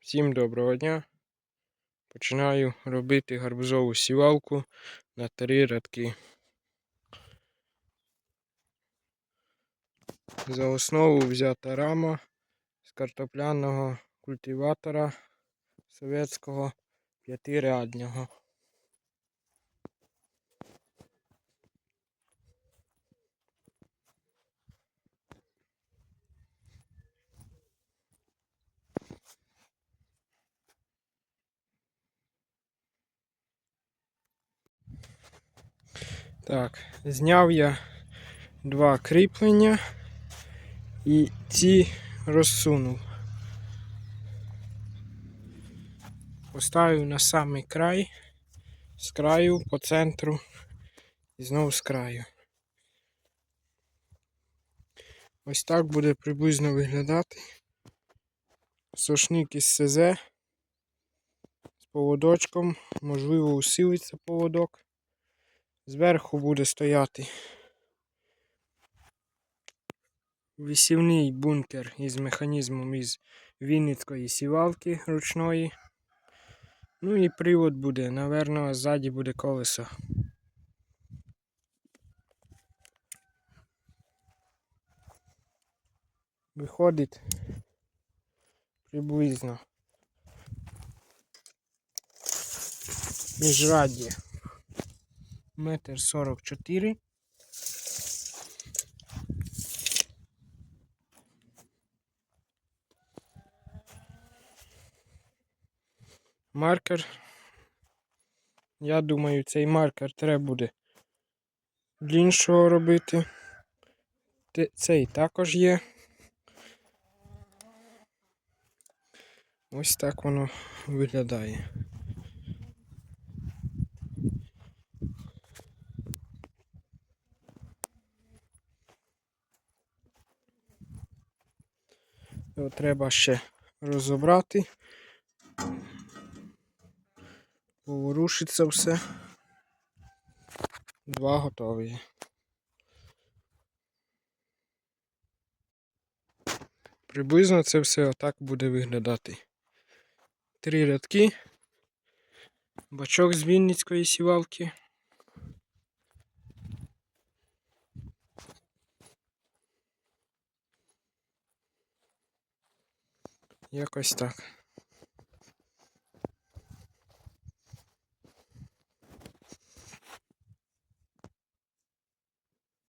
Всім доброго дня. Починаю робити гарбузову сівалку на три рядки. За основу взята рама з картопляного культиватора совєтського п'ятирядного. Так, зняв я два кріплення і ці розсунув. Поставив на самий край, з краю по центру і знову з краю. Ось так буде приблизно виглядати. Сошник із СЗ з поводочком, можливо, усилиться поводок. Зверху буде стояти висівний бункер із механізмом із Вінницької сівалки ручної. Ну і привод буде, наверно, ззаді буде колесо. Виходить приблизно міжраддя метр сорок чотири. Маркер. Я думаю, цей маркер треба буде іншого робити. Цей також є. Ось так воно виглядає. Його треба ще розібрати. Поворушиться все. Два готові. Приблизно це все отак буде виглядати. Три рядки, бачок з Вінницької сівалки. Якось так.